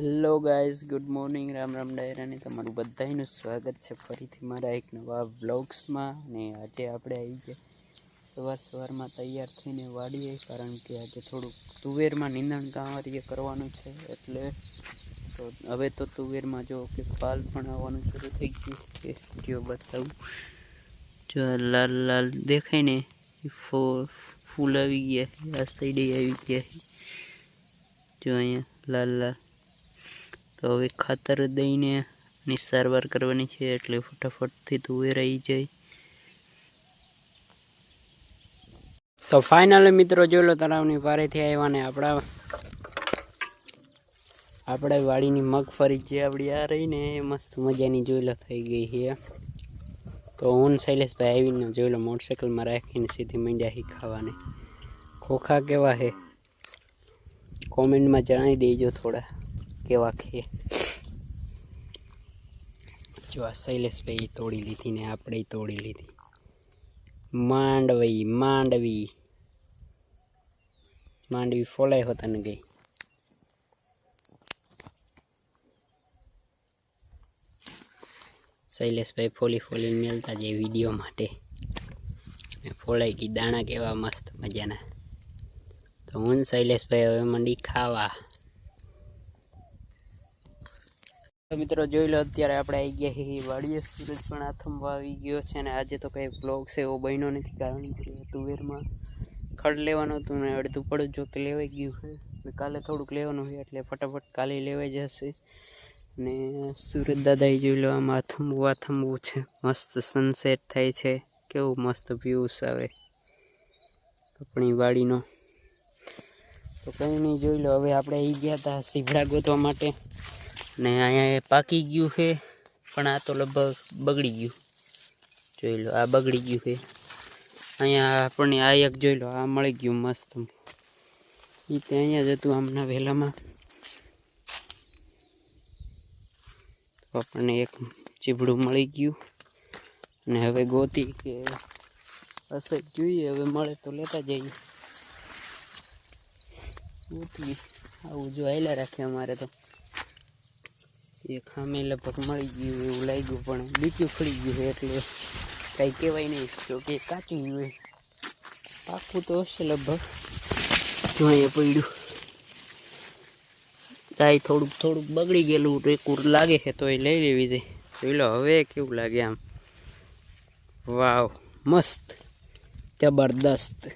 Hello guys good morning Ram Ram ડાયરાને તમારું બધાનું સ્વાગત છે ફરીથી મારા એક નવા વ્લોગ્સમાં. અને આજે આપણે આવી ગયા સવાર સવારમાં તૈયાર થઈને વાડીએ, કારણ કે આજે થોડુંક તુવેરમાં નિંદણ કાંવારીએ કરવાનું છે, એટલે તો હવે તો તુવેરમાં જો કે પાલ પણ આવવાનું શરૂ થઈ ગયું છે. જો બતાવું. જો લાલ લાલ દેખાય ને ફૂલ આવી ગયા આ સાઈડે આવી ગયા જો અહીંયા લાલ લાલ તો હવે ખાતર દઈને એની સારવાર કરવાની છે એટલે ફટાફટથી આવી જાય. તો ફાઇનલી મિત્રો જોઈ લો તળાવની પારેથી આવ્યા ને આપણા આપણા વાડીની મગફળી જે આપણી આ રહી ને એ મસ્ત મજાની જોઈ લો થઈ ગઈ છે. તો હું શૈલેષભાઈ આવીને જોઈ લો મોટરસાઇકલમાં રાખીને સીધી મંડ્યા હી ખાવાની. ખોખા કેવા છે? કોમેન્ટમાં જણાવી દેજો થોડા. કેવા છે જો આ શૈલેષભાઈ તોડી લીધી ને આપણે તોડી લીધી. માંડવી માંડવી. માંડવી ફોલાય હોતા ને ગઈ. શૈલેષભાઈ ફોલી ફોલી મેલતા જાય વીડિયો માટે. ફોળાઈ ગઈ દાણા કેવા મસ્ત મજાના. તો હું શૈલેષભાઈ હવે મંડી ખાવા તો મિત્રો જોઈ લો, અત્યારે આપણે આવી ગયા છીએ વાડીએ. સૂરજ પણ આથમવા આવી ગયો છે અને આજે તો કંઈ બ્લોગ છે એવો બન્યો નથી, કારણ કે તુવેરમાં ખડ લેવાનું હતું ને અડધું પડું જો કે લેવાઈ ગયું છે. અને કાલે થોડુંક લેવાનું હોય એટલે ફટાફટ કાલે લેવાઈ જશે. ને સુરત દાદાએ જોઈ લો, આમાં આથમવું આથમવું છે. મસ્ત સનસેટ થાય છે. કેવું મસ્ત વ્યૂઝ આવે. આપણી વાડીનો. તો કંઈ નહીં, જોઈ લો, હવે આપણે આવી ગયા હતા સીભડા ગોતવા માટે. ને અહીંયા એ પાકી ગયું છે, પણ આ તો લગભગ બગડી ગયું. જોઈ લો, આ બગડી ગયું છે. અહીંયા આપણને આ એક જોઈ લો, આ મળી ગયું મસ્ત. એ તે અહીંયા જ હતું આમના વહેલામાં. તો આપણને એક ચીબડું મળી ગયું. અને હવે ગોતી કે હશે, જોઈએ, હવે મળે તો લેતા જઈએ. ગોતી આવું જો આયલા રાખે અમારે તો. એ ખામે લગભગ મળી ગયું એવું લાગ્યું, પણ બીજું ખડી ગયું એટલે કાંઈ કહેવાય નહીં. તો કે કાચું હોય. પાકું તો હશે લગભગ. જો અહીંયા પડ્યું. કાંઈ થોડુંક થોડુંક બગડી ગયેલું રેકુર લાગે છે તો એ લઈ લેવી છે. જોઈ લો, હવે કેવું લાગે આમ. વાવ, મસ્ત. જબરદસ્ત.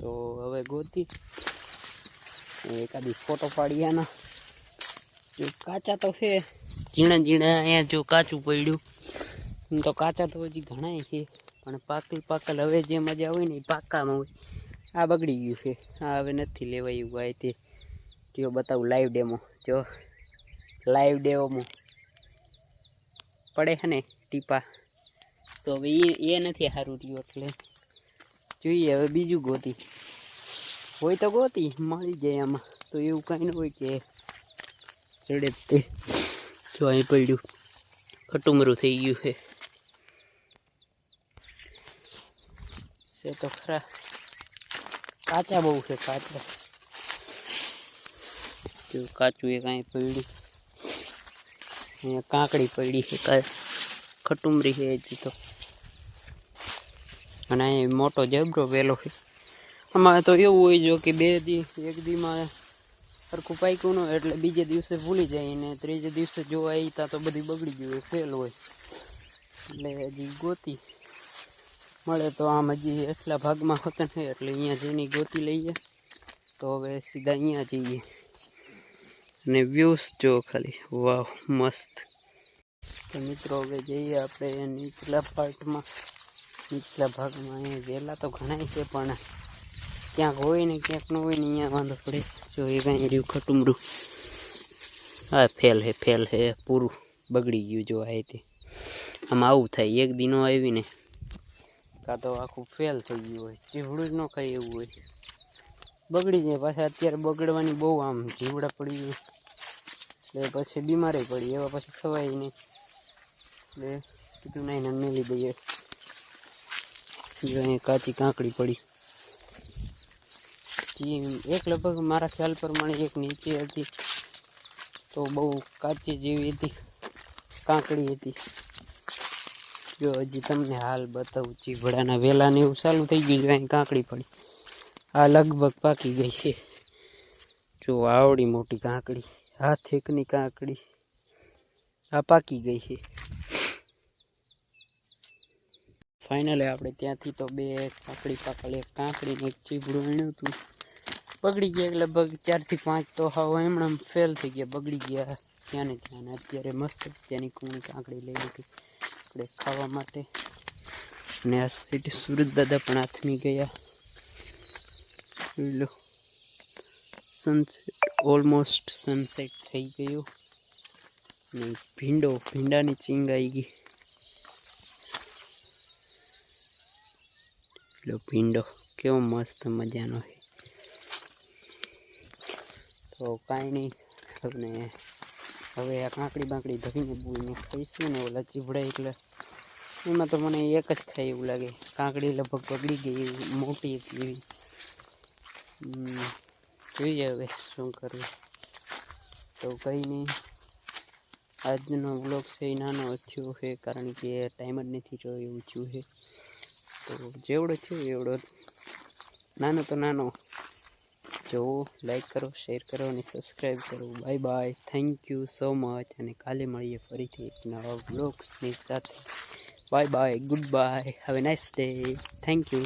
તો હવે ગોતી. એકાદી ફોટો પાડી આના. કાચા તો છે. ઝીણા ઝીણા અહીંયા જો કાચું પડ્યું. તો કાચા તો હજી ઘણાય છે, પણ પાકલ પાકલ હવે જે મજા હોય ને એ પાકામાં હોય. આ બગડી ગયું છે. આ હવે નથી લેવાયું ભાઈ તે. જો બતાવું લાઈવ ડેમો જો લાઈવ ડેમો પડે છે ને ટીપા. તો હવે એ નથી સારું રહ્યું એટલે. જોઈએ હવે બીજું ગોતી. હોય તો ગોતી, મળી જાય આમાં. તો એવું કાંઈ ન હોય કે ચડે તે. જો અહીં પડ્યું. ખટુમરું થઈ ગયું છે. છે તો ખરા. કાચા બહુ છે કાચા. જો કાચું એ કાંઈ પડ્યું. અહીંયા કાંકડી પડી છે ખટુમરી છે હજી તો. અને અહીં મોટો જબરો વેલો છે. આમાં તો એવું હોય જો કે બે દી, એક દીમાં સરખું પાક્યું ન એટલે બીજે દિવસે ભૂલી જાય ને ત્રીજે દિવસે જોવા આવી ત્યાં તો બધી બગડી ગયું હોય ફેલ હોય. એટલે હજી ગોતી. મળે તો આમ હજી એટલા ભાગમાં હોતા નહીં એટલે અહીંયા જઈને ગોતી લઈએ. તો હવે સીધા અહીંયા જઈએ. અને વ્યૂઝ જો ખાલી. વાવ, મસ્ત. તો મિત્રો હવે જઈએ આપણે નીચલા પાર્ટમાં નીચલા ભાગમાં અહીંયા વહેલા તો ઘણાય છે પણ ક્યાંક હોય ને ક્યાંક ન હોય ને અહીંયા વાંધો પડે. જો એ કાંઈ રહ્યું ખટુમરું હા ફેલ હે ફેલ હે, પૂરું બગડી ગયું જો આ તે આમાં આવું થાય, એક દિનો આવીને કાં તો આખું ફેલ થઈ ગયું હોય. જીવડું જ ન ખાય એવું હોય. બગડી જાય પાછા અત્યારે બગડવાની બહુ આમ જીવડા પડી ગયું એટલે પછી બીમારી પડી, એવા પછી ખવાય નહીં. એટલે કીધું નહીં મેલી દઈએ. અહીંયા કાચી કાંકડી પડી. કાચી એક લગભગ મારા ખ્યાલ પ્રમાણે એક નીચે હતી. તો બહુ કાચી જેવી હતી. કાંકડી હતી. જો હજી તમને હાલ બતાવું, ચીભડાના વેલાને એવું ચાલુ થઈ ગયું છે, અહીં કાંકડી પડી. આ લગભગ પાકી ગઈ છે. જો આવડી મોટી કાંકડી હાથ એકની કાંકડી, આ પાકી ગઈ છે. ફાઇનલી આપણે ત્યાંથી તો બે કાંકડી પાકડી, એક કાંકડી ને એક ચીબડું વીણ્યું હતું. બગડી ગયા લગભગ ચારથી પાંચ તો હાવ એમણે ફેલ થઈ ગયા. બગડી ગયા ત્યાં ને ત્યાં અત્યારે મસ્ત ત્યાંની કુણી કાંકડી લઈ લીધી આપણે ખાવા માટે. અને આ સાઈડ સુરત દાદા પણ હાથમી ગયા. લો. સનસેટ ઓલમોસ્ટ સનસેટ થઈ ગયું. ને ભીંડો, ભીંડાની ચીંગ આવી ગઈ. લો ભીંડો, કેવો મસ્ત મજાનો છે. તો કાંઈ નહીં. તમને હવે આ કાંકડી બાંકડી ધરીને બોલીને ખાઈશું ને ઓલા ચીભડા એટલે એમાં તો મને એક જ ખાય એવું લાગે. કાંકડી લગભગ બગડી ગઈ એવી, મોટી હતી એવી. જોઈએ હવે શું કરવું. તો કંઈ નહીં. આજનો વ્લોગ છે એ નાનો થયો છે, કારણ કે ટાઈમ જ નથી જોયો એવું થયું છે. તો જેવડો થયો એવડો. નાનો તો નાનો. જોવો લાઈક કરો શેર કરો અને સબસ્ક્રાઈબ કરો. Bye bye thank you so much અને કાલે મળીએ ફરીથી એક નવા બ્લોગ્સની સાથે. Bye bye goodbye have nice day thank you